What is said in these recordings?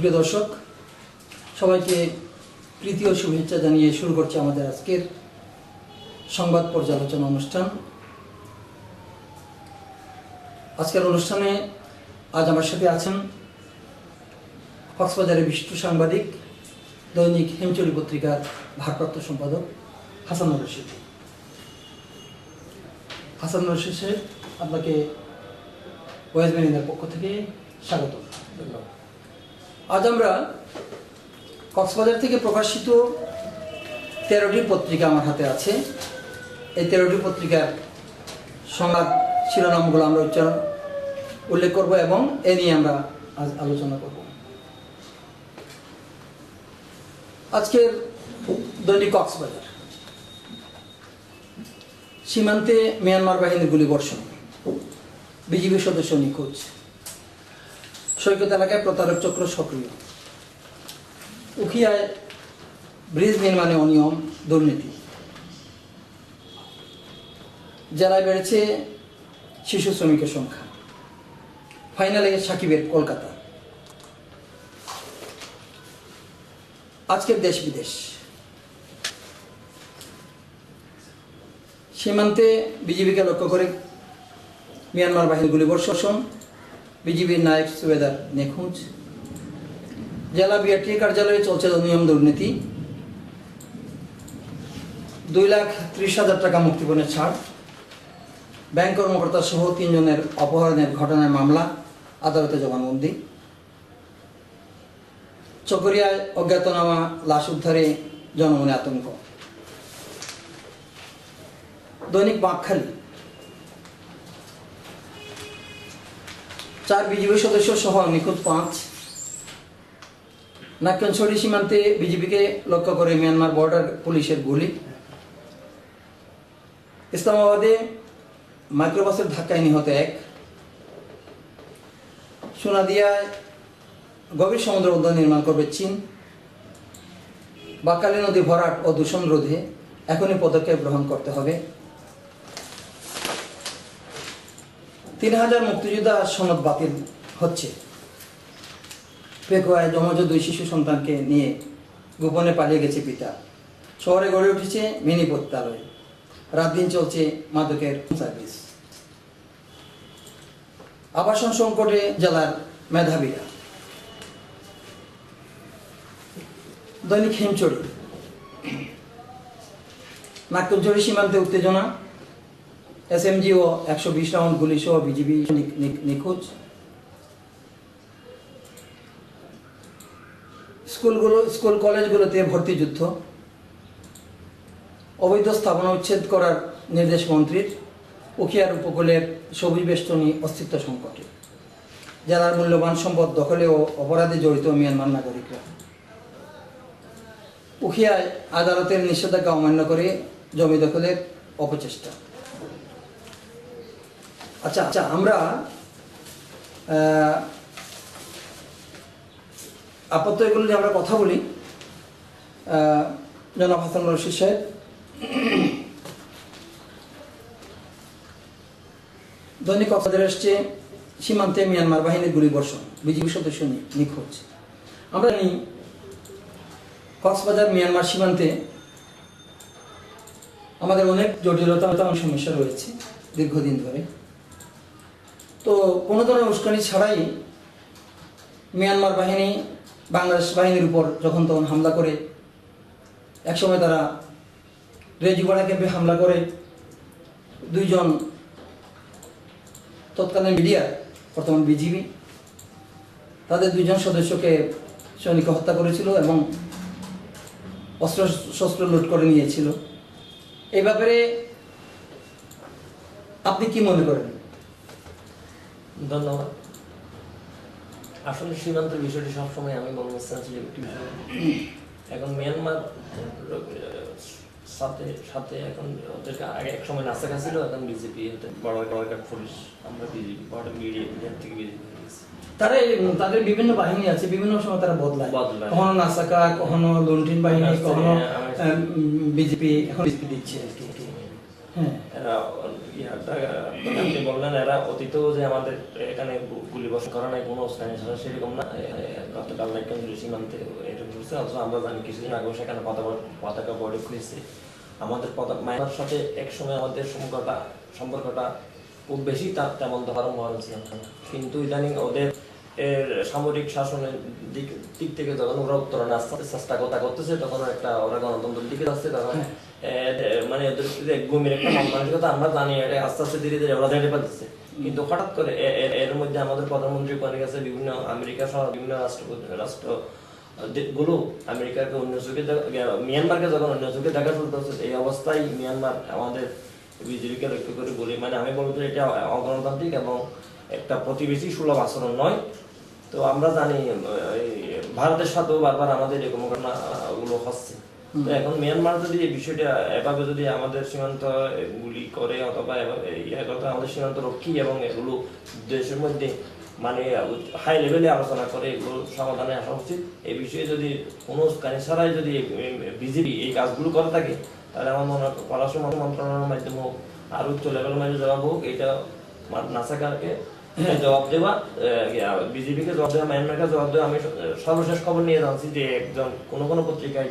সুপ্রিয় দর্শক, সবাইকে ও শুভেচ্ছা জানিয়ে শুরু করছে আমাদের আজকের সংবাদ পর্যালোচনা অনুষ্ঠান। আজকের অনুষ্ঠানে আজ আমার সাথে আছেন কক্সবাজারের বিশিষ্ট সাংবাদিক, দৈনিক হেমচুরি পত্রিকার ভারপ্রাপ্ত সম্পাদক হাসানুর রশিদ হাসানুর রশিদ সাহেব আপনাকে ওয়েস্ট বেঙ্গলের পক্ষ থেকে স্বাগত। আজ আমরা কক্সবাজার থেকে প্রকাশিত তেরোটি পত্রিকা আমার হাতে আছে। এই তেরোটি পত্রিকার সংবাদ শিরোনামগুলো আমরা উচ্চারণ, উল্লেখ করব এবং এ নিয়ে আমরা আজ আলোচনা করব। আজকের দৈনিক কক্সবাজার। সীমান্তে মিয়ানমার বাহিনীর গুলিবর্ষণ। বিজিবি সদস্য নিখোঁজ। সৈকত এলাকায় প্রতারক চক্র সক্রিয়। উখিয়ায় ব্রিজ নির্মাণে অনিয়ম, দুর্নীতি। জেলায় বেড়েছে শিশু শ্রমিকের সংখ্যা। ফাইনালে সাকিবের কলকাতা। আজকের দেশ বিদেশ। সীমান্তে বিজিবিকে লক্ষ্য করে মিয়ানমার বাহিনীর গুলিবর্ষণ। বিজিবির নায়ক সুবেদার নিখোঁজ। জেলা বিআরটি কার্যালয়ে চলছে অনিয়ম দুর্নীতি। দুই লাখ ত্রিশ হাজার টাকা মুক্তিপণের ছাড়। ব্যাংক কর্মকর্তা সহ তিনজনের অপহরণের ঘটনায় মামলা, আদালতে জবানবন্দি। চকরিয়ায় অজ্ঞাতনামা, লাশ উদ্ধারে জনমনে আতঙ্ক। দৈনিক বাঁকখালী। চার বিজিবি সদস্য সহ নিখোঁজ পাঁচ। নাক্যনছড়ি সীমান্তে বিজিবিকে লক্ষ্য করে মিয়ানমার বর্ডার পুলিশের গুলি। ইসলামাবাদে মাইক্রোবাসের ধাক্কায় নিহত এক। সোনাদিয়ায় গভীর সমুদ্র উদ্যান নির্মাণ করবে চীন। বাকালি নদী ভরাট ও দূষণ রোধে এখনই পদক্ষেপ গ্রহণ করতে হবে। তিন হাজার মুক্তিযোদ্ধা সনদ বাতিল হচ্ছে। পেকুয়ায় যমজ দুই শিশু সন্তানকে নিয়ে গোপনে পালিয়ে গেছে পিতা। শহরে গড়ে উঠেছে মিনি পত্যালয় রাত দিন চলছে মাদকের সার্ভিস। আবাসন সংকটে জেলার মেধাবীরা। দৈনিক হিমচড়ি। নাগপুরঝড়ি সীমান্তে উত্তেজনা। এসএমজি ও একশো বিশ রাউন্ড গুলি সহ বিজিবি নিখোঁজ। স্কুলগুলো, স্কুল কলেজগুলোতে ভর্তি যুদ্ধ। অবৈধ স্থাপনা উচ্ছেদ করার নির্দেশ মন্ত্রীর। উখিয়ার উপকূলের সবুজ বেষ্টনী অস্তিত্ব সংকটে। জেলার মূল্যবান সম্পদ দখলে ও অপরাধে জড়িত মিয়ানমার নাগরিকরা। উখিয়ায় আদালতের নিষেধাজ্ঞা অমান্য করে জমি দখলের অপচেষ্টা। আচ্ছা আচ্ছা আমরা আপাতত এগুলো নিয়ে আমরা কথা বলি। জনাব হাসান রশিদ সাহেব। দৈনিক কক্সবাজার এসছে সীমান্তে মিয়ানমার বাহিনীর গুলিবর্ষণ বিজিবি সদস্য নিখোঁজ। আমরা জানি, কক্সবাজার, মিয়ানমার সীমান্তে আমাদের অনেক জটিলতা, সমস্যা রয়েছে দীর্ঘদিন ধরে। তো কোনো ধরনের উস্কানি ছাড়াই মিয়ানমার বাহিনী, বাংলাদেশ বাহিনীর উপর যখন তখন হামলা করে, একসময় তারা রেজিগোড়া ক্যাম্পে হামলা করে। দুইজন তৎকালীন মিডিয়া, বর্তমান বিজিবি, তাদের দুইজন সদস্যকে সৈনিক হত্যা করেছিল এবং অস্ত্র শস্ত্র লুট করে নিয়েছিল। এই ব্যাপারে আপনি কি মনে করেন? ধন্যবাদ। আসলে সীমান্তের বিষয়টি সবসময় আমি একটি বিষয়। এখন মিয়ানমার সাথে সাথে এখন ওদেরকে আগে এক সময় নাসাকা ছিল এখন বিজেপি বড় বড় পুলিশ আমরা বিজেপি বড় মিডিয়া মিডিয়ার থেকে বিজেপি তারা তাদের বিভিন্ন বাহিনী আছে বিভিন্ন সময় তারা বদলায়। কখনো নাসাকা কখনো লুন্ঠিন বাহিনী কখনো হ্যাঁ, বিজেপি এখন বিজেপি দিচ্ছে আর কি। হ্যাঁ। বললেন, এরা অতীতেও যে আমাদের এখানে গুলি করা নাই, কোনো স্থানে ছাড়া সেরকম না। গতকাল নাকি সীমান্তে এটা ঘুরছে অথচ আমরা জানি কিছুদিন আগেও সেখানে পতাকা পতাকা বড় খুলেছে। আমাদের পতাকা মায়ানমার সাথে একসময় আমাদের সম্পর্কটা সম্পর্কটা খুব বেশি তার তেমন ধরম ছিল কিন্তু ইদানিং ওদের এর সামরিক শাসনের দিক দিক থেকে যখন ওরা উত্তরণে আসতে চেষ্টা কথা করতেছে তখন একটা ওরা গণতন্ত্রের দিকে যাচ্ছে তখন এ, মানে ওদের যে একটা মানসিকতা আমরা জানি এটা আস্তে আস্তে ধীরে ধীরে ওরা জেনে পাচ্ছে কিন্তু হঠাৎ করে এর মধ্যে আমাদের প্রধানমন্ত্রী ওখানে গেছে বিভিন্ন আমেরিকা সহ বিভিন্ন রাষ্ট্র রাষ্ট্রগুলো আমেরিকাকে অন্য চোখে মিয়ানমারকে যখন অন্য চোখে দেখা শুরু করছে এই অবস্থায় মিয়ানমার আমাদের বিজেপিকে লক্ষ্য করে বলি মানে আমি বলব যে এটা অগণতান্ত্রিক এবং একটা প্রতিবেশী সুলভ আচরণ নয়। তো আমরা জানি ভারতের সাথেও বারবার আমাদের এরকম ঘটনাগুলো হচ্ছে। তো এখন মিয়ানমার যদি এই বিষয়টা এভাবে যদি আমাদের সীমান্ত গুলি করে অথবা ইয়ে আমাদের সীমান্ত রক্ষী এবং এগুলো দেশের মধ্যে মানে হাই লেভেলে আলোচনা করে এগুলো সমাধানে আসা উচিত। এই বিষয়ে যদি কোনো কানি ছাড়াই যদি বিজেপি এই কাজগুলো করে থাকে তাহলে আমার মনে হয় পররাষ্ট্র মন্ত্রণালয়ের মাধ্যমে হোক আর উচ্চ লেভেলের মাধ্যমে জবাব হোক এটা নাসাকারকে জবাব দেওয়া বিজেপিকে জবাব দেওয়া মায়ানমারকে জবাব দেওয়া আমি সর্বশেষ খবর নিয়ে জানছি যে একজন কোনো কোনো পত্রিকায়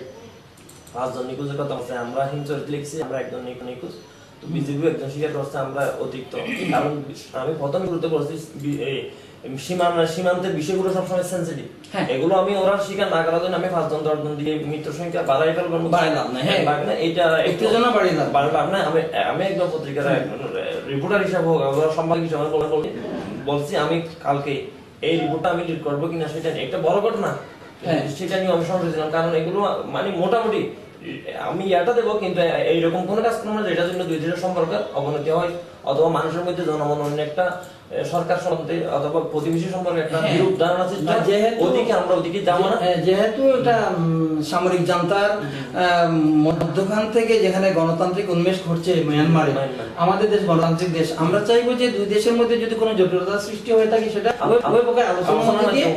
পাঁচজন নিখোঁজের কথা বলছে আমরা হিমচরিত লিখছি আমরা একজন নিখোঁজ তো বিজেপি একজন স্বীকার করছে আমরা অতিরিক্ত কারণ আমি প্রথম গুরুত্ব করছি সীমানা সীমান্তের বিষয়গুলো সবসময় সেন্সিটিভ হ্যাঁ। এগুলো আমি ওরা স্বীকার না করার জন্য আমি পাঁচজন দশজন দিয়ে মৃত্যুর সংখ্যা বাড়াই ফেলব বাড়াই হ্যাঁ। না, এটা উত্তেজনা বাড়িয়ে। বাড়াই লাভ নাই। আমি আমি একদম পত্রিকার রিপোর্টার হিসাবে হোক সম্পাদক হিসাবে বলছি আমি কালকে এই রিপোর্টটা আমি লিড করব কিনা সেটা নিয়ে। একটা বড় ঘটনা হ্যাঁ। সেটা নিয়ে আমি সংশয় ছিলাম কারণ এগুলো মানে মোটামুটি আমি ইয়াটা দেবো কিন্তু এইরকম কোনো কাজ করব না যেটার জন্য দুই দিনের সম্পর্কের অবনতি হয় অথবা মানুষের মধ্যে জনমন অন্য একটা সরকার সম্বন্ধে অথবা প্রতিবেশী সম্পর্কে একটা হ্যাঁ। বিরূপ ধারণা সৃষ্টি যেহেতু- ওদিকে আমরা ওদিকে যাব না যেহেতু এটা সামরিক জান্তার মধ্যখান থেকে যেখানে গণতান্ত্রিক উন্মেষ ঘটছে মিয়ানমারে। আমাদের দেশ গণতান্ত্রিক দেশ আমরা চাইব যে দুই দেশের মধ্যে যদি কোনো জটিলতা সৃষ্টি হয়ে থাকে সেটা উভয়- আলোচনার দিয়ে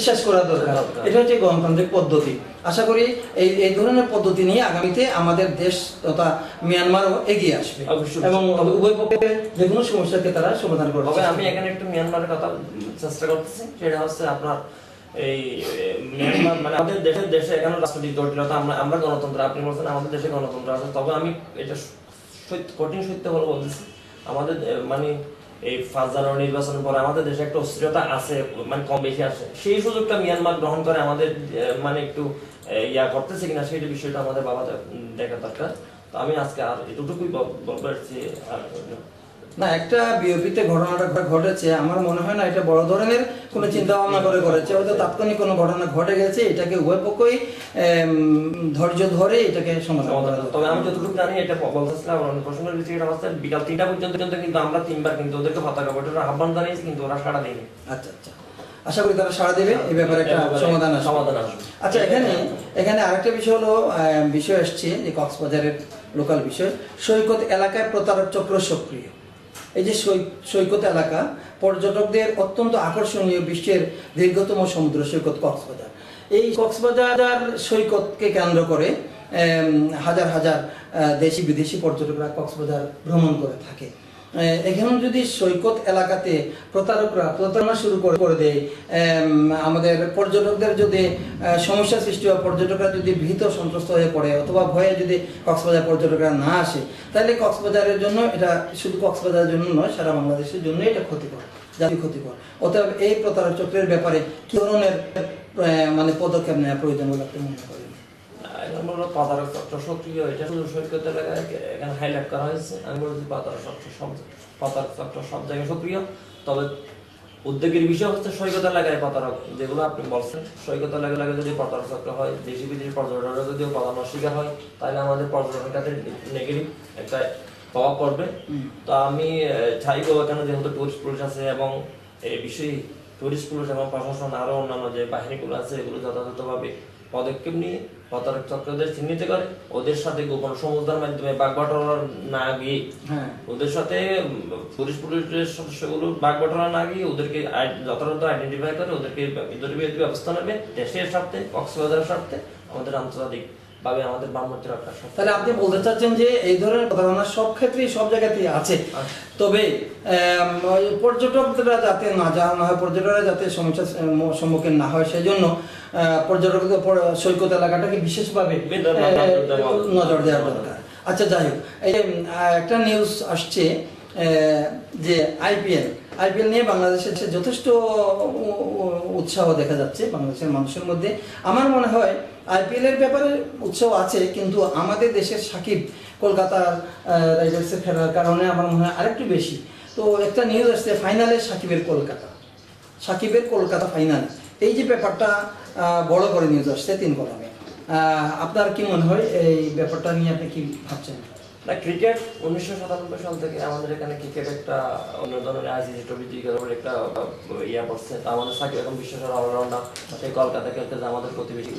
শেষ করা দরকার। এটা হচ্ছে গণতান্ত্রিক পদ্ধতি আশা করি এই এই ধরনের পদ্ধতি নিয়ে আগামীতে আমাদের দেশ তথা মিয়ানমারও এগিয়ে আসবে। এবং উভয় পক্ষের যে কোনো সমস্যাকে তারা সমাধান করবে তবে আমি এখানে একটু মিয়ানমারের কথা চেষ্টা করতেছি সেটা হচ্ছে আপনার এই মিয়ানমার মানে আমাদের দেশের দেশে এখানে রাজনৈতিক জটিলতা আমরা আমরা গণতন্ত্র আপনি বলছেন আমাদের দেশে গণতন্ত্র আছে তবে আমি এটা কঠিন সত্য বলে বলতেছি আমাদের মানে এই ফার্স্ট জানুয়ারি নির্বাচনের পরে আমাদের দেশে একটা অস্থিরতা আছে মানে কম বেশি আছে সেই সুযোগটা মিয়ানমার গ্রহণ করে আমাদের মানে একটু ইয়া করতেছে কিনা সেই বিষয়টা আমাদের বাবা দেখা দরকার। তো আমি আজকে আর এতটুকুই বল- বলব যে আর না একটা বিওপিতে ঘটনাটা ঘটেছে। আমার মনে হয় না এটা বড় ধরনের কোনো চিন্তা ভাবনা করে করেছে। হয়তো তাৎক্ষণিক কোনো ঘটনা ঘটে গেছে এটাকে উভয় পক্ষই ধৈর্য ধরে এটাকে সমাধান করা তবে আমি যতটুকু জানি এটা বলতেছিলাম হচ্ছে বিকাল তিনটা পর্যন্ত কিন্তু আমরা তিনবার কিন্তু ওদেরকে পতাকা বৈঠকের আহ্বান জানিয়েছি কিন্তু ওরা সাড়া দেয়নি। আচ্ছা আচ্ছা। আশা করি তারা সাড়া দেবে এই ব্যাপারে একটা সমাধান সমাধান আচ্ছা এখানে এখানে আরেকটা বিষয় হলো আহ, বিষয় আসছে যে কক্সবাজারের লোকাল বিষয়। সৈকত এলাকায় প্রতারক চক্র সক্রিয়। এই যে সৈকত এলাকা, পর্যটকদের অত্যন্ত আকর্ষণীয় বিশ্বের দীর্ঘতম সমুদ্র সৈকত কক্সবাজার। এই কক্সবাজার সৈকতকে কেন্দ্র করে হাজার হাজার দেশি বিদেশি পর্যটকরা কক্সবাজার ভ্রমণ করে থাকে। এখানে যদি সৈকত এলাকাতে প্রতারকরা প্রতারণা শুরু করে দেয় আমাদের পর্যটকদের যদি সমস্যা সৃষ্টি হয়, পর্যটকরা যদি ভীত সন্ত্রস্ত হয়ে পড়ে, অথবা ভয়ে যদি কক্সবাজার পর্যটকরা না আসে, তাহলে কক্সবাজারের জন্য এটা শুধু কক্সবাজারের জন্য নয়, সারা বাংলাদেশের জন্য এটা ক্ষতিকর, জাতি ক্ষতিকর। অতএব এই প্রতারক চক্রের ব্যাপারে কি ধরনের মানে পদক্ষেপ নেওয়া প্রয়োজন বলে আপনি মনে করেন? বলব প্রতারক চক্র সক্রিয় এটা শুধু সৈকত এলাকায় এখানে হাইলাইট করা হয়েছে। আমি বলছি প্রতারক চক্র সব প্রতারক চক্র সব জায়গায় সক্রিয়। তবে উদ্যোগের বিষয় হচ্ছে সৈকত এলাকায় প্রতারক যেগুলো আপনি বলছেন সৈকত এলাকা এলাকায় যদি প্রতারক চক্র হয় দেশি বিদেশি পর্যটকরা যদিও প্রতারণার শিকার হয় তাহলে আমাদের পর্যটন খাতে নেগেটিভ একটা প্রভাব পড়বে। তো আমি চাইব এখানে যেহেতু টুরিস্ট পুলিশ আছে এবং এই বিষয়ে টুরিস্ট পুলিশ এবং প্রশাসন আরও অন্যান্য যে বাহিনীগুলো আছে এগুলো যথাযথভাবে পদক্ষেপ নিয়ে প্রতারক চক্রদের চিহ্নিত করে। ওদের সাথে গোপন সমুদ্রের মাধ্যমে বাগবাটোয়ারা না গিয়ে হ্যাঁ। ওদের সাথে পুলিশ পুলিশের সদস্যগুলো বাগবাটোয়ারা না গিয়ে ওদেরকে যথাযথ আইডেন্টিফাই করে ওদেরকে ওদের ব্যবস্থা নেবে দেশের স্বার্থে কক্সবাজারের স্বার্থে আমাদের আন্তর্জাতিক ভাবে আমাদের বামমূর্তি রক্ষা সব তাহলে আপনি বলতে চাচ্ছেন যে এই ধরনের প্রতারণা সব ক্ষেত্রেই সব জায়গাতেই আছে। তবে পর্যটকরা যাতে না যাওয়া না হয় পর্যটকরা যাতে সমস্যার সম্মুখীন না হয় সেই জন্য পর্যটকদের উপর সৈকত এলাকাটাকে বিশেষভাবে নজর দেওয়া- দরকার। আচ্ছা যাই হোক। এই একটা নিউজ আসছে যে আইপিএল আইপিএল নিয়ে বাংলাদেশের যথেষ্ট উৎসাহ দেখা যাচ্ছে বাংলাদেশের মানুষের মধ্যে। আমার মনে হয় আইপিএল এর ব্যাপারে উৎসাহ আছে কিন্তু আমাদের দেশের সাকিব কলকাতার রাইডার্সে ফেরার কারণে আমার মনে হয় আরেকটু বেশি। তো একটা নিউজ আসছে ফাইনালে সাকিবের কলকাতা। সাকিবের কলকাতা ফাইনাল এই যে ব্যাপারটা বড় করে নিউজ আসছে তিন কলমে। আপনার কি মনে হয় এই ব্যাপারটা নিয়ে আপনি কি ভাবছেন? না ক্রিকেট উনিশশো সাতানব্বই সাল থেকে আমাদের এখানে ক্রিকেট একটা অন্য ধরনের আইসিসি ট্রফি জিজ্ঞাসা একটা ইয়া পড়ছে তা আমাদের সাকিব এখন বিশ্বের অলরাউন্ডার সেই কলকাতা খেলতে যে আমাদের প্রতিবেশী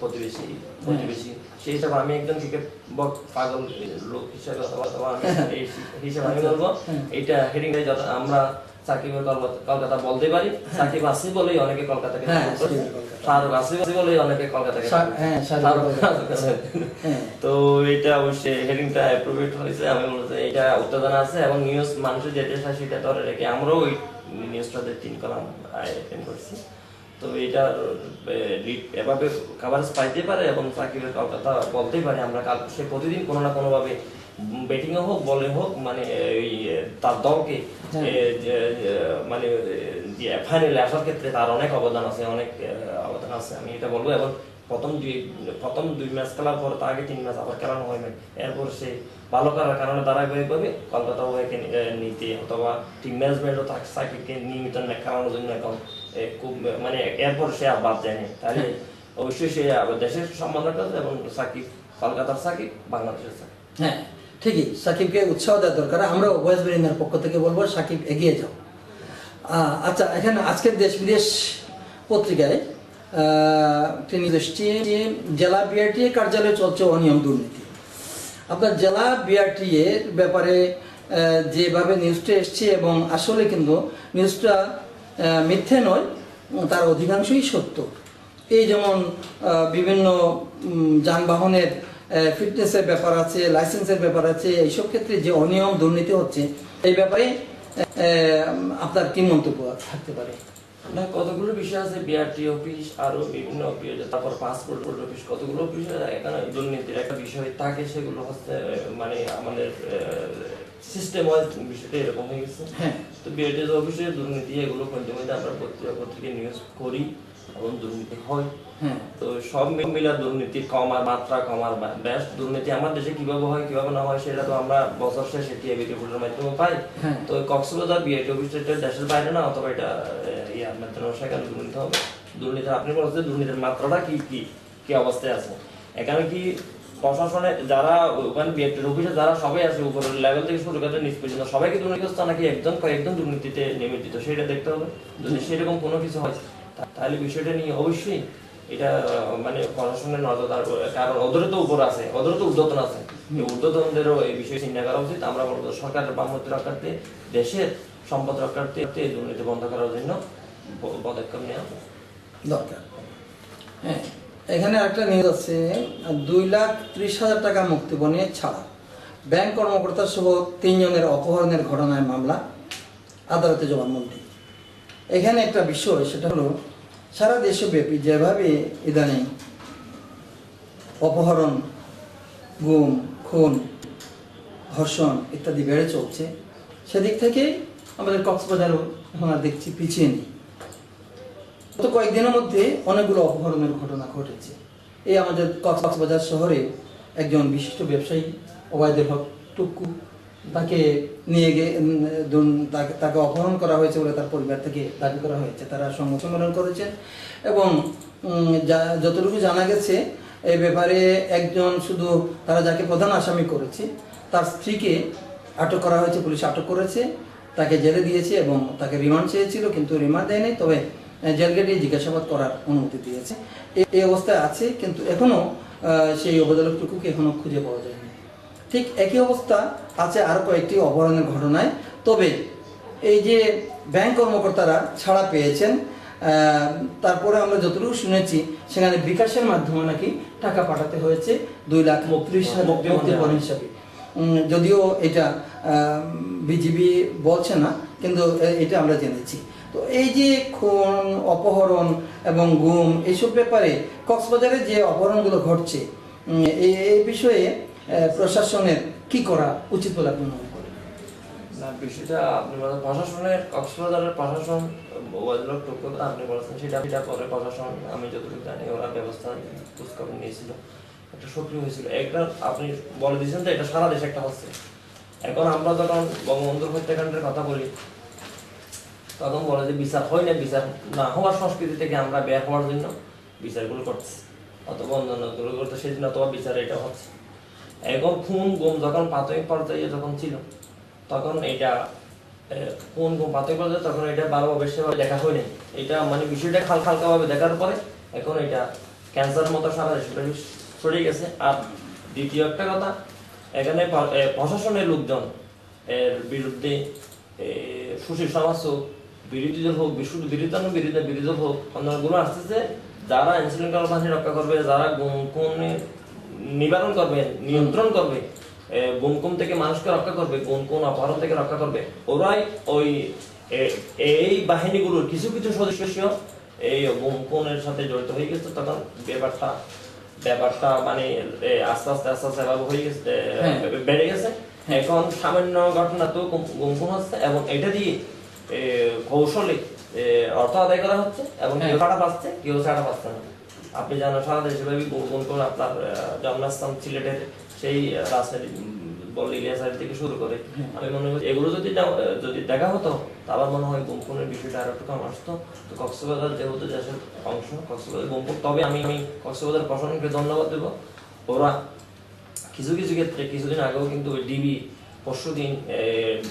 প্রতিবেশী প্রতিবেশী। সেই হিসাবে আমি একজন ক্রিকেট বট পাগল লোক হিসাবে অথবা হিসাবে আমি বলব হ্যাঁ। এইটা হেডিং যত আমরা সাকিবের কলকাতা কলকাতা বলতে পারি। সাকিব আসি বলেই অনেকে কলকাতাকে হ্যাঁ, কলকাতা। শাহরুখ আসি বলেই অনেকে কলকাতাকে। হ্যাঁ, কলকাতা। হ্যাঁ। তো এটা অবশ্যই হেডিংটা হয়েছে। আমি বলতে এটা উত্তেজনা আছে এবং নিউজ মানুষের যেটা সেটা ধরে রেখে আমরাও ওই নিউজটাতে তিন কলাম অ্যাটেন্ড করছি। তো এটা এভাবে কাভারেজ পাইতে পারে এবং সাকিবের কথা বলতেই পারে। আমরা কাল সে প্রতিদিন কোনো না কোনোভাবে ব্যাটিং হোক বলে হোক মানে তার দলকে হ্যাঁ। মানে ফাইনালে আসার ক্ষেত্রে তার অনেক অবদান আছে অনেক অবদান আছে আমি এটা বলব। এবং প্রথম দুই প্রথম দুই ম্যাচ খেলার পর তার আগে তিন ম্যাচ আবার খেলানো হয় এরপর সে ভালো করার কারণে ধারাবাহিকভাবে কলকাতা ওয়াকে নিতে অথবা টিম ম্যানেজমেন্টও তাকে সাকিবকে নিয়মিত খেলানোর জন্য এখন খুব মানে এরপর সে আর বাদ যায়নি তাহলে অবশ্যই সে দেশের সম্মান হবে এবং সাকিব কলকাতার সাকিব বাংলাদেশের সাকিব। হ্যাঁ। ঠিকই, সাকিবকে উৎসাহ দেওয়া দরকার। আমরা ওয়েস্ট বেরিনার পক্ষ থেকে বলব, সাকিব এগিয়ে যাও। আচ্ছা এখানে আজকের দেশ বিদেশ পত্রিকায় তিনি জেলা বিআরটিএ কার্যালয়ে চলছে অনিয়ম দুর্নীতি। আপনার জেলা বিআরটি এর ব্যাপারে যেভাবে নিউজটা এসছে এবং আসলে কিন্তু নিউজটা মিথ্যে নয়, তার অধিকাংশই সত্য। এই যেমন বিভিন্ন যানবাহনের ফিটনেসের ব্যাপার আছে লাইসেন্সের ব্যাপার আছে এইসব ক্ষেত্রে যে অনিয়ম দুর্নীতি হচ্ছে এই ব্যাপারে আপনার কি মন্তব্য থাকতে পারে? না কতগুলো বিষয় আছে বিআরটি অফিস আরও বিভিন্ন অফিস তারপর পাসপোর্ট অফিস কতগুলো অফিস এখানে দুর্নীতির একটা বিষয় থাকে সেগুলো হচ্ছে মানে আমাদের সিস্টেম ওয়াইজ বিষয়টা এরকম হয়ে গেছে। হ্যাঁ। তো বিআরটি অফিসে দুর্নীতি এগুলো মধ্যে আমরা পত্রিকা পত্রিকা নিউজ করি। এবং দুর্নীতি হয়। হ্যাঁ। তো সব মিলা দুর্নীতি কমার মাত্রা কমার বেস্ট দুর্নীতি আমার দেশে কীভাবে হয় কীভাবে না হয় সেটা তো আমরা বছর শেষে রিপোর্টের মাধ্যমে পাই। হ্যাঁ। তো কক্সবাজার বিআইটি অফিসটা দেশের বাইরে না অথবা এটা ইয়া দুর্নীতি হবে? দুর্নীতি আপনি বলছেন দুর্নীতির মাত্রাটা কি কি কি অবস্থায় আছে? এখানে কি প্রশাসনে যারা ওখানে বিএটির অফিসে যারা সবাই আছে উপরের লেভেল থেকে শুরু করে নিচ পর্যন্ত সবাই কি দুর্নীতিগ্রস্ত নাকি একজন কয়েকজন দুর্নীতিতে নিমজ্জিত? সেটা দেখতে হবে। যদি সেরকম কোনো কিছু হয় তাহলে বিষয়টা নিয়ে অবশ্যই এটা মানে প্রশাসনের নজর কারণ ওদেরও তো উপর আছে ওদেরও তো উদ্যতন আছে। এই উদ্যতনদেরও এই বিষয়ে চিন্তা করা উচিত। আমরা বলব সরকারের বামত্ব রক্ষার্থে দেশের সম্পদ রক্ষার্থে দুর্নীতি বন্ধ করার জন্য পদক্ষেপ নেওয়া দরকার। হ্যাঁ এখানে একটা নিউজ আছে। দুই লাখ ত্রিশ হাজার টাকা মুক্তিপণে ছাড়া। ব্যাংক কর্মকর্তা সহ তিনজনের অপহরণের ঘটনায় মামলা। আদালতে জবানবন্দি। এখানে একটা বিষয়, সেটা হলো সারা দেশব্যাপী যেভাবে ইদানিং অপহরণ, গুম, খুন, ধর্ষণ ইত্যাদি বেড়ে চলছে, সেদিক থেকে আমাদের কক্সবাজারও এখন আর দেখছি পিছিয়ে নেই। গত কয়েকদিনের মধ্যে অনেকগুলো অপহরণের ঘটনা ঘটেছে। এই আমাদের কক্সবাজার শহরে একজন বিশিষ্ট ব্যবসায়ী, ওবায়দুল হক টুক্কু তাকে নিয়ে গিয়ে তাকে তাকে অপহরণ করা হয়েছে বলে তার পরিবার থেকে দাবি করা হয়েছে। তারা সম্মেলন করেছেন এবং যা- যতটুকু জানা গেছে, এই ব্যাপারে একজন শুধু তারা যাকে প্রধান আসামি করেছে, তার স্ত্রীকে আটক করা হয়েছে, পুলিশ আটক করেছে, তাকে জেলে দিয়েছে এবং তাকে রিমান্ড চেয়েছিল কিন্তু রিমান্ড দেয়নি, তবে জেল গেটে জিজ্ঞাসাবাদ করার অনুমতি দিয়েছে। এই অবস্থায় আছে, কিন্তু এখনও সেই অবদালকটুকুকে এখনও খুঁজে পাওয়া যায়নি। ঠিক একই অবস্থা আছে আরও কয়েকটি অপহরণের ঘটনায়। তবে এই যে ব্যাংক কর্মকর্তারা ছাড়া পেয়েছেন তারপরে আমরা যতটুকু শুনেছি সেখানে বিকাশের মাধ্যমে নাকি টাকা পাঠাতে হয়েছে দুই লাখ বত্রিশ হাজার মুক্তিপণ হিসাবে। যদিও এটা বিজিবি বলছে না কিন্তু এটা আমরা জেনেছি। তো এই যে খুন অপহরণ এবং গুম এইসব ব্যাপারে কক্সবাজারে যে অপহরণগুলো ঘটছে এই বিষয়ে প্রশাসনের কি করা উচিত বলে আপনি মনে করেন? না, বিষয়টা আপনি বলেন, প্রশাসনের, কক্সবাজারের প্রশাসন আপনি বলেছেন, সেটা সেটা পরে প্রশাসন, আমি যতটুকু জানি, ওরা ব্যবস্থা খোঁজখবর নিয়েছিল, একটা সক্রিয় হয়েছিল। একটা, আপনি বলে দিয়েছেন তো, এটা সারা দেশে একটা হচ্ছে। এখন আমরা যখন বঙ্গবন্ধুর হত্যাকাণ্ডের কথা বলি, তখন বলে যে বিচার হয় না, বিচার না হওয়ার সংস্কৃতি থেকে আমরা বের হওয়ার জন্য বিচারগুলো করছি অথবা অন্যান্য করতে সেদিন অথবা বিচার এটা হচ্ছে। এখন খুন গুম যখন প্রাথমিক পর্যায়ে যখন ছিল, তখন এটা কোন কোন প্রাথমিক পর্যায়ে, তখন এটা ভালোভাবে সেভাবে দেখা হয়নি। এটা মানে বিষয়টা খাল খালকাভাবে দেখার পরে এখন এটা ক্যান্সার মতো সারা ছড়িয়ে গেছে। আর দ্বিতীয় একটা কথা, এখানে প্রশাসনের লোকজন এর বিরুদ্ধে সুশীল সমাজ হোক, বিরোধী দল হোক বিশ্ব বিরোধী বিরোধী বিরোধী হোক অন্যগুলো আসতেছে, যারা আইন শৃঙ্খলা রক্ষা করবে, যারা গুম খুনের নিবারণ করবে নিয়ন্ত্রণ করবে গুমকুম থেকে মানুষকে রক্ষা করবে কোন কোন অপহরণ থেকে রক্ষা করবে ওরাই ওই এই বাহিনীগুলোর কিছু কিছু সদস্য এই গুমকুমের সাথে জড়িত হয়ে গেছে তখন ব্যাপারটা ব্যাপারটা মানে আস্তে আস্তে আস্তে আস্তে এভাবে হয়ে গেছে হ্যাঁ। বেড়ে গেছে এখন সামান্য ঘটনা তো গুম- গুমকুম হচ্ছে এবং এটা দিয়ে কৌশলে অর্থ আদায় করা হচ্ছে এবং কেউ হ্যাঁ। ছাড়া পাচ্ছে কেউ ছাড়া পাচ্ছে না আপনি জানেন সারা দেশে ব্যাপী গুম করে আপনার জন্মস্থান সিলেটের সেই রাজনীতি উম, বল ইলিয়াসার থেকে শুরু করে। আমি মনে করি এগুলো যদি যদি দেখা হতো তাহলে মনে হয় গুমকুনের বিষয়টা আরও একটু কম আসতো। তো কক্সবাজার যেহেতু দেশের অংশ কক্সবাজার গুমকুন তবে আমি আমি কক্সবাজার প্রশাসনকে ধন্যবাদ দেবো। ওরা কিছু কিছু ক্ষেত্রে কিছুদিন আগেও কিন্তু ওই ডিবি পরশু দিন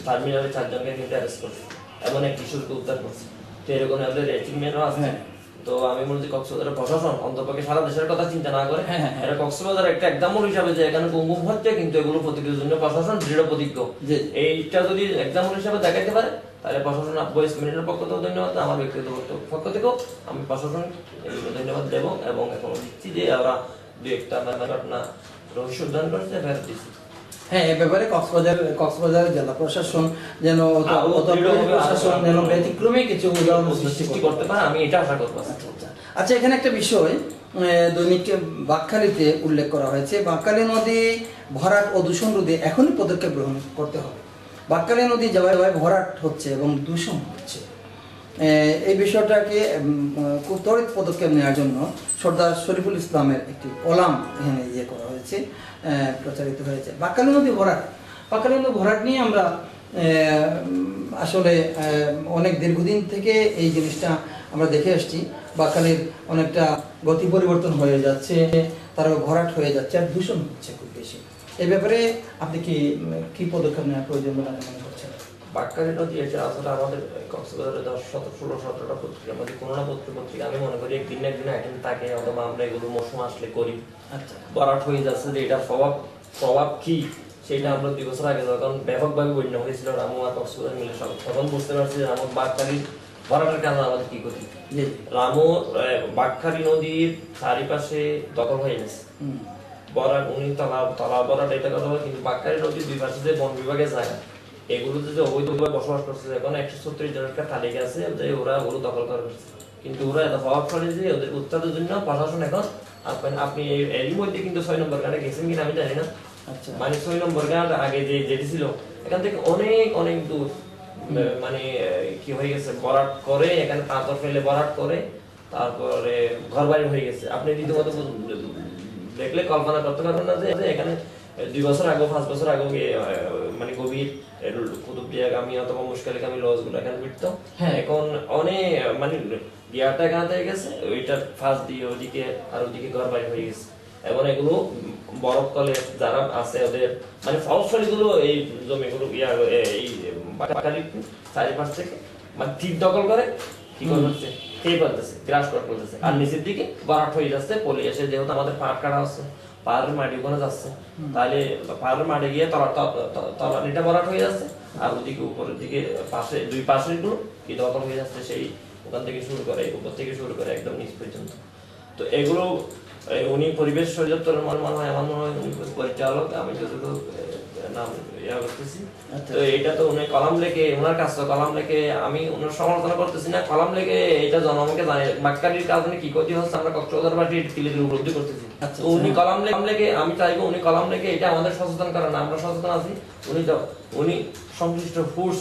টার্মিনালে চারজনকে কিন্তু অ্যারেস্ট করছে। এমন এক কিশোরকে উদ্ধার করছে। তো এরকম ওদের অ্যাচিভমেন্টও আছে। হ্যাঁ। তো আমি বলছি কক্সবাজারের প্রশাসন অন্তপক্ষে সারা দেশের কথা চিন্তা না করে হ্যাঁ, হ্যাঁ। এটা কক্সবাজার একটা এক্সাম্পল হিসাবে যে এখানে গুম হচ্ছে কিন্তু এগুলো প্রতিরোধের জন্য প্রশাসন দৃঢ় প্রতিজ্ঞ। এইটা যদি এক্সাম্পল হিসাবে দেখাতে পারে তাহলে প্রশাসন বয়েস মিনিটের পক্ষ থেকেও ধন্যবাদ আমার ব্যক্তিগত পক্ষ থেকেও আমি প্রশাসন ধন্যবাদ দেব এবং এখন দিচ্ছি যে ওরা দু একটা ঘটনা রহস্য উদ্ধার করেছে ফেরত দিচ্ছি হ্যাঁ এ ব্যাপারে কক্সবাজার কক্সবাজার জেলা প্রশাসন যেন প্রশাসন যেন ব্যতিক্রমে কিছু উদাহরণ সৃষ্টি করতে পারে আমি এটা আশা করব। আচ্ছা আচ্ছা। আচ্ছা এখানে একটা বিষয় আহ, দৈনিক বাকখালীতে উল্লেখ করা হয়েছে বাকখালী নদী ভরাট ও দূষণ রোধে এখনই পদক্ষেপ গ্রহণ করতে হবে। বাকখালী নদী যাওয়ায় ভরাট হচ্ছে এবং দূষণ হচ্ছে। এই বিষয়টাকে খুব ত্বরিত পদক্ষেপ নেওয়ার জন্য সর্দার শরীফুল ইসলামের একটি কলাম এখানে ইয়ে করা হয়েছে প্রচারিত হয়েছে। বাকালি নদী ভরাট। বাকালি নদী ভরাট নিয়ে আমরা আসলে অনেক দীর্ঘদিন থেকে এই জিনিসটা আমরা দেখে আসছি। বাকালের অনেকটা গতি পরিবর্তন হয়ে যাচ্ছে তারা ভরাট হয়ে যাচ্ছে, আর দূষণ হচ্ছে খুব বেশি। এই ব্যাপারে আপনি কি কি পদক্ষেপ নেওয়া প্রয়োজন বলে আপনি মনে করছেন? বাক্কারি নদী এটা আসলে আমাদের কক্সবাজারে দশ সতেরো ষোলো সতেরোটা পত্রিকার মধ্যে কোনো না পত্র পত্রিকা আমি মনে করি একদিন না একদিন আইটেম থাকে অথবা আমরা এগুলো মৌসুম আসলে করি। আচ্ছা। বরাট হয়ে যাচ্ছে যে এটা প্রভাব প্রভাব কি? সেটা আমরা দুই বছর আগে যখন ব্যাপকভাবে বন্যা হয়েছিল রামু আর কক্সবাজার মিলে সব তখন বুঝতে পারছি যে রামু বাগখালির ভরাটের কারণে আমাদের কি জি। রামু বাগখালি নদীর চারিপাশে দখল হয়ে গেছে। বরাট উনি তলা তলা বরাট এটা কথা বলে কিন্তু বাক্কারি নদীর দুই পাশে যে বন বিভাগের জায়গা এগুলোতে যে অবৈধভাবে বসবাস করছে এখন একশো ছত্রিশ জনের একটা তালিকা আছে যে ওরা ওগুলো দখল করে কিন্তু ওরা এত প্রভাবশালী যে ওদের উত্তাদের জন্য প্রশাসন এখন আপনি আপনি এরই মধ্যে কিন্তু ছয় নম্বর গানে গেছেন কিনা আমি জানি না। আচ্ছা। মানে ছয় নম্বর গান আগে যে যেটি ছিল এখান থেকে অনেক অনেক দূর মানে কি হয়ে গেছে বরাট করে এখানে পাথর ফেলে বরাট করে তারপরে ঘর বাড়ি হয়ে গেছে। আপনি রীতিমতো দেখলে কল্পনা করতে পারবেন না যে এখানে দুই বছর আগে পাঁচ বছর আগে মানে গভীর অথবা মুশকালিগামী এখানে ফিরতো হ্যাঁ। এখন অনেক মানে ইয়াটা এখানে থেকে গেছে ওইটার ফাঁস দিয়ে ওদিকে আর ওদিকে ঘর বাড়ি হয়ে গেছে। এবং এগুলো বরফ তলে যারা আছে ওদের মানে এই জমিগুলো ইয়া এই চারিপাশ থেকে মানে ঠিক দখল করে কি করে হচ্ছে খেয়ে ফেলতেছে গ্রাস করে ফেলতেছে আর নিচের দিকে বরাট হয়ে যাচ্ছে পলি এসে যেহেতু আমাদের পাহাড় কাটা হচ্ছে পাহাড়ের মাটি ওখানে যাচ্ছে। তাহলে পাহাড়ের মাঠে গিয়ে তলা তলানিটা বরাট হয়ে যাচ্ছে। আর ওদিকে উপরের দিকে পাশে দুই পাশেরগুলো কি দখল হয়ে যাচ্ছে, সেই ওখান থেকে শুরু করে, উপর থেকে শুরু করে একদম নিচ পর্যন্ত। তো এগুলো উনি পরিবেশ অধিদপ্তরের মনে হয়, আমার মনে হয় পরিচালক। আমি যতটুকু নাম ইয়া করতেছি আচ্ছা। তো এটা তো উনি কলাম লেখে ওনার কাজ তো কলাম লেখে আমি ওনার সমালোচনা করতেছি না কলাম লেখে এটা জনগণকে জানে বাক্যালির কারণে কি ক্ষতি হচ্ছে আমরা কক্সবাজার পার্টি ক্লিয়ার উপলব্ধি করতেছি আচ্ছা, উনি আচ্ছা। কলাম লেখে লেখে আমি চাইব উনি কলাম লেখে এটা আমাদের সচেতন আমরা সচেতন আছি উনি তো উনি সংশ্লিষ্ট ফোর্স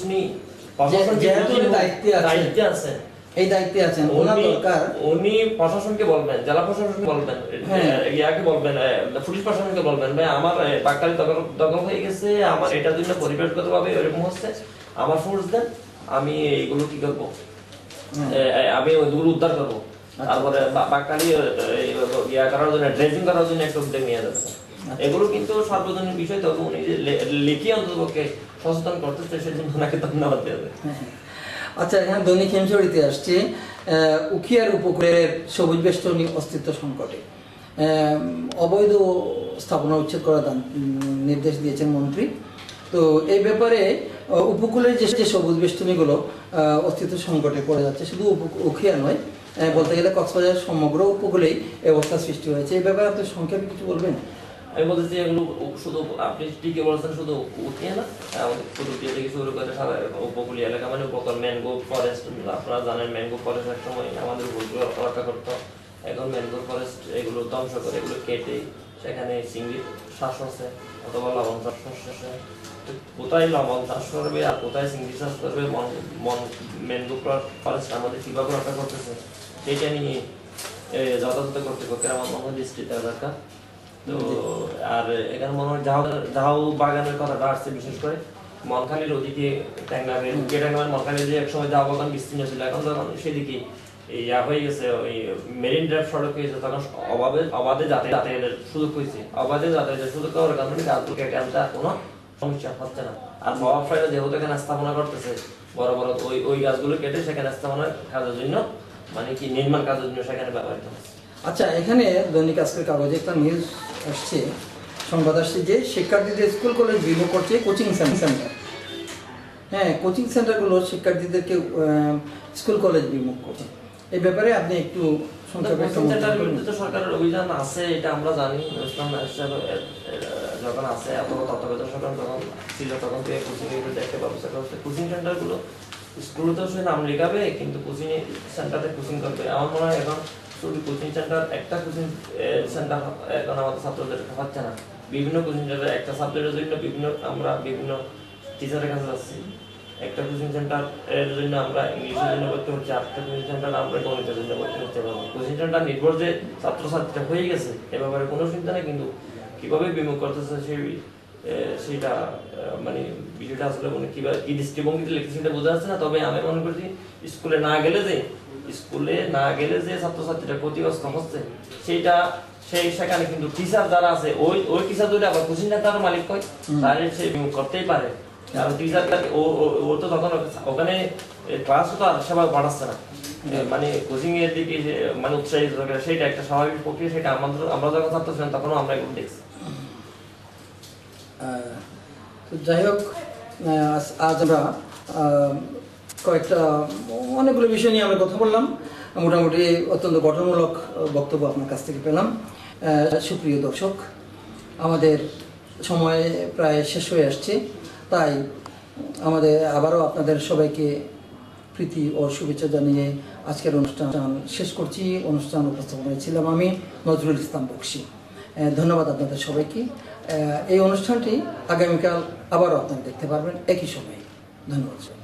দায়িত্বে। এই দায়িত্বে আছেন ওনার দরকার। উনি প্রশাসনকে বলবেন জেলা প্রশাসনকে বলবেন হ্যাঁ। ইয়াকে বলবেন পুলিশ প্রশাসনকে বলবেন ভাই আমার এ, বাকখালি দখল হয়ে গেছে আমার এটার জন্য পরিবেশগত ভাবে এরকম হচ্ছে আমার ফোর্স দেন আমি এইগুলো কি করব? হ্যাঁ। আমি ওইগুলো উদ্ধার করব। তারপরে বা- বাকখালি এ, এ, ইয়া করার জন্য ড্রেসিং করার জন্য একটা উদ্যোগ নিয়ে যাচ্ছে এগুলো কিন্তু সার্বজনীন বিষয় তবে উনি লিখিয়ে অন্ততপক্ষে সচেতন করতেছে সেজন্য ওনাকে ধন্যবাদ দেওয়া যায়। আচ্ছা এখানে দৈনিক হিমশরিতে আসছে উখিয়ার উপকূলের সবুজ বেষ্টনী অস্তিত্ব সংকটে। অবৈধ স্থাপনা উচ্ছেদ করার নির্দেশ দিয়েছেন মন্ত্রী। তো এই ব্যাপারে উপকূলের যে যে সবুজ বেষ্টনীগুলো অস্তিত্ব সংকটে পড়ে যাচ্ছে, শুধু উখিয়া নয় বলতে গেলে কক্সবাজার সমগ্র উপকূলেই অবস্থা সৃষ্টি হয়েছে। এই ব্যাপারে আপনি সংক্ষেপে কিছু বলবেন? আমি বলতেছি এগুলো শুধু আপনি ঠিকই বলছেন, শুধু উঠিয়ে না আমাদের কুতুবদিয়া থেকে শুরু করে সারা উপকূলীয় এলাকা মানে উপকূল, ম্যানগ্রোভ ফরেস্ট, আপনারা জানেন ম্যানগ্রোভ ফরেস্ট এক সময় আমাদের উপকূল রক্ষা করতো। এখন ম্যানগ্রোভ ফরেস্ট এগুলো ধ্বংস করে, এগুলো কেটে সেখানে চিংড়ির শ্বাস আছে অথবা লবণ চাষ তো কোথায় লবণ চাষ করবে আর কোথায় চিংড়ি চাষ করবে ম্যানগ্রোভ ফরেস্ট আমাদের কীভাবে রক্ষা করতেছে, সেটা নিয়ে যথাযথ কর্তৃপক্ষের আমার মনে হয় দৃষ্টি দেওয়া দরকার তো আর এখানে মনে হয় ঝাউ ঝাউ বাগানের কথাটা আসছে বিশেষ করে। মনখালির ওদিকে ট্যাংলামের ট্যাংলামের মনখালির যে একসময় ঝাউ বাগান বিস্তীর্ণ ছিল এখন তখন সেদিকে ইয়া হয়ে গেছে ওই মেরিন ড্রাইভ সড়ক হয়েছে তখন অভাবে অবাধে যাতায়াতের সুযোগ হয়েছে। অবাধে যাতায়াতের সুযোগ হওয়ার কারণে গাছগুলোকে কেটে কোনো সমস্যা হচ্ছে না। আর ফেলে যেহেতু এখানে স্থাপনা করতেছে বড় বড় ওই ওই গাছগুলো কেটে সেখানে স্থাপনা কাজের জন্য মানে কি নির্মাণ কাজের জন্য সেখানে ব্যবহৃত হচ্ছে। আচ্ছা এখানে দৈনিক আজকের কাগজে একটা নিউজ আসছে। সংবাদ আসছে যে শিক্ষার্থীদের স্কুল কলেজ বিমুখ করছে কোচিং সেন্টার। হ্যাঁ কোচিং সেন্টারগুলো শিক্ষার্থীদেরকে স্কুল কলেজ বিমুখ করছে। এই ব্যাপারে আপনি একটু সরকারের অভিযান আছে এটা আমরা জানি। যখন আছে অথবা তত্ত্বাবধায়ক সরকার যখন ছিল তখন থেকে কোচিং এর বিরুদ্ধে ব্যবস্থা করছে কোচিং সেন্টারগুলো স্কুলে তো সে নাম লেখাবে কিন্তু কোচিং সেন্টারে কোচিং করবে। আমার মনে হয় এখন শুধু কোচিং সেন্টার একটা কোচিং সেন্টার এখন আমাদের ছাত্রদের হচ্ছে না। বিভিন্ন কোচিং সেন্টারে একটা সাবজেক্টের জন্য বিভিন্ন, আমরা বিভিন্ন টিচারের কাছে যাচ্ছি। একটা কোচিং সেন্টার এর জন্য আমরা ইংলিশের জন্য ভর্তি হচ্ছে আরেকটা কোচিং সেন্টার আমরা গণিতের জন্য হতে পারব কোচিং সেন্টার নির্ভর যে ছাত্রছাত্রীরা হয়ে গেছে, এ ব্যাপারে কোনো চিন্তা নেই, কিন্তু কীভাবে বিমুখ করতেছে সেই সেটা মানে বিষয়টা আসলে মানে কীভাবে কি দৃষ্টিভঙ্গিতে লিখেছে সেটা বোঝা যাচ্ছে না তবে আমি মনে করছি স্কুলে না গেলে যে স্কুলে না গেলে যে ছাত্রছাত্রীরা ক্ষতিগ্রস্ত হচ্ছে সেইটা সেই সেখানে কিন্তু টিচার যারা আছে ওই ওই টিচার যদি আবার কোচিং সেন্টার মালিক হয়। তাহলে সে করতেই পারে। কারণ টিচার ও ও- তো তখন ওখানে ক্লাস তো আর সেভাবে বাড়াচ্ছে না। মানে কোচিং এর দিকে মানে উৎসাহিত সেটা একটা স্বাভাবিক প্রক্রিয়া সেটা আমাদের আমরা যখন ছাত্র ছিলাম তখনও আমরা এগুলো দেখছি। তো যাই হোক আজ- আমরা কয়েকটা, অনেকগুলো বিষয় নিয়ে আমরা কথা বললাম। মোটামুটি অত্যন্ত গঠনমূলক বক্তব্য আপনার কাছ থেকে পেলাম। সুপ্রিয় দর্শক, আমাদের সময় প্রায় শেষ হয়ে আসছে। তাই আমাদের আবারও আপনাদের সবাইকে প্রীতি ও শুভেচ্ছা জানিয়ে আজকের অনুষ্ঠান শেষ করছি। অনুষ্ঠান উপস্থাপনায় ছিলাম আমি, নজরুল ইসলাম বক্সি। ধন্যবাদ আপনাদের সবাইকে। এই অনুষ্ঠানটি আগামীকাল আবারও আপনারা দেখতে পারবেন। একই সময়ে। ধন্যবাদ